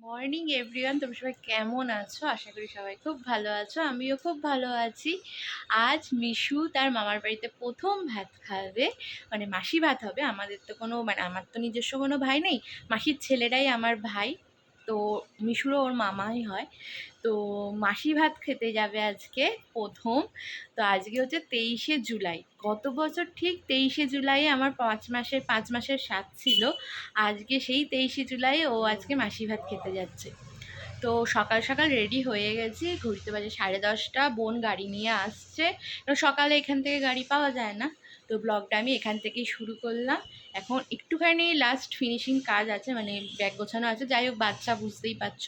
Morning everyone তুমি সবাই কেমন আছো? আশা করি সবাই খুব ভালো আছো। আমিও খুব ভালো আছি। আজ মিশু তার মামার বাড়িতে প্রথম ভাত খাবে। মানে মাসি ভাত হবে। আমাদের তো কোনো মানে আমার তো নিজস্ব কোনো ভাই নেই। মাসির ছেলেরাই আমার ভাই। তো মিশুরও ওর মামাই হয়। তো মাসি ভাত খেতে যাবে আজকে প্রথম। তো আজকে হচ্ছে তেইশে জুলাই। গত বছর ঠিক তেইশে জুলাই আমার পাঁচ মাসের পাঁচ মাসের সাত ছিল। আজকে সেই তেইশে জুলাই ও আজকে মাসি ভাত খেতে যাচ্ছে। তো সকাল সকাল রেডি হয়ে গেছি। ঘুরতে বাজে সাড়ে দশটা। বোন গাড়ি নিয়ে আসছে। সকালে এখান থেকে গাড়ি পাওয়া যায় না। তো ব্লগটা আমি এখান থেকেই শুরু করলাম। এখন একটুখানি লাস্ট ফিনিশিং কাজ আছে মানে ব্যাগ গোছানো আছে। যাই হোক, বাচ্চা বুঝতেই পারছ।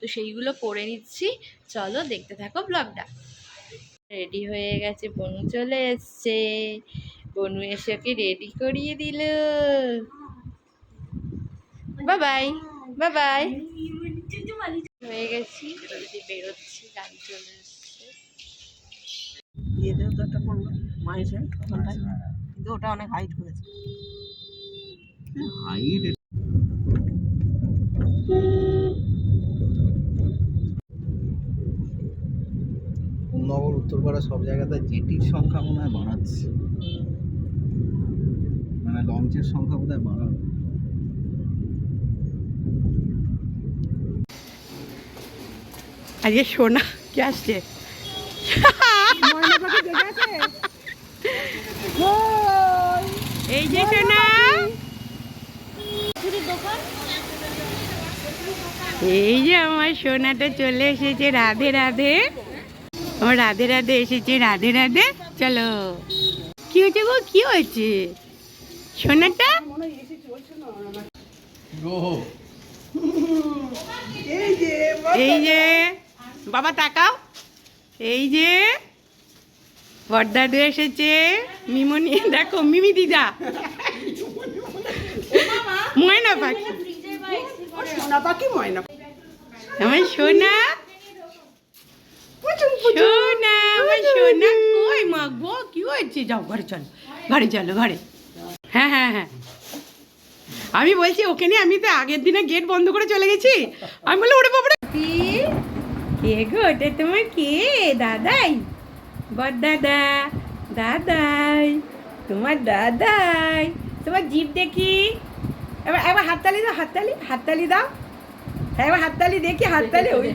তো সেইগুলো করে নিচ্ছি। চলো দেখতে থাকো ব্লগটা রেডি হয়ে গেছে, বনু চলে এসছে। বনু এসে ওকে রেডি করিয়ে দিল। বাবাই বাবাই হয়ে গেছি বেরোচ্ছি, গাড়ি চলে এসছে। ওখানটায় কিন্তু ওটা অনেক হাইট করেছে। হাইট নগর উত্তরপাড়া সব জায়গাতে জেটির সংখ্যা মনে হয় বাড়াচ্ছে। মানে লঞ্চের সংখ্যা বোধ হয় বাড়াবে। আজকে সোনা কি আসছে? এই যে সোনা। এই যে আমার সোনাটা চলে এসেছে রাধে রাধে। আমার রাধে রাধে এসেছে, রাধে রাধে। চলো। কি হয়েছে গো? কি হয়েছে? সোনাটা? এই যে বাবা, তাকাও। এই যে। বর্দাদু এসেছে। মিমনি দেখো মিমি দিদা। ময়না পাখি। সোনা পাখি ময়না আমার সোনা। সোনা আমার সোনা। কই মা গো কি হয়েছে? যাও ঘরে চলো ঘরে চলো ঘরে। হ্যাঁ হ্যাঁ হ্যাঁ। আমি বলছি ওকে নিয়ে আমি তো আগের দিনে গেট বন্ধ করে চলে গেছি। আমি বললাম ওরে বাবা কে গো? ওটা তোমার কে? দাদাই। বর দাদা দাদাই তোমার দাদাই তোমার জিপ দেখি। এবার এবার হাততালি দাও হাততালি হাততালি দাও। হ্যাঁ এবার হাততালি দেখি হাততালি ওই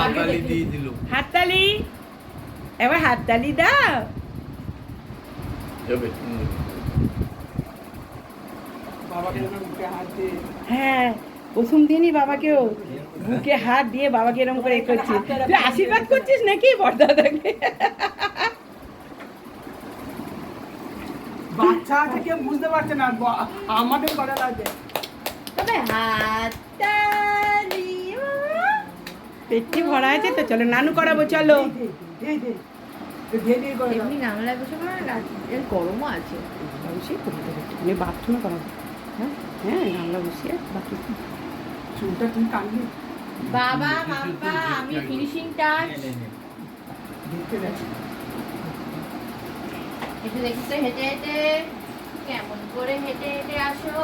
হাততালি দিয়ে দিল। হাততালি এবার হাততালি দাও। হ্যাঁ। প্রথম দিনই বাবাকেও বুকে হাত দিয়ে বাবাকে এরকম করে করছিস তুই আশীর্বাদ করছিস নাকি বরদাদাকে বাচ্চা থেকে বুঝতে পারছে না আমাদের করা লাগবে? তবে হাততালি পেটটি ভরা আছে তো চলো নানু করাবো চলো। এমনি গামলায় বসে করে না এর গরমও আছে। অবশ্যই করতে হবে আমি বাথরুম করাবো। হ্যাঁ হ্যাঁ গামলা বসিয়ে বাথরুম চুলটা তুমি বাবা বাবা আমি ফিনিশিং টাচ দেখতে গেছি একটু দেখিস হেঁটে হেঁটে। কেমন করে হেঁটে হেঁটে আসো।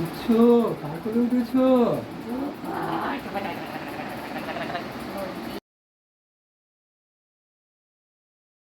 উঠছো? কার করে উঠেছো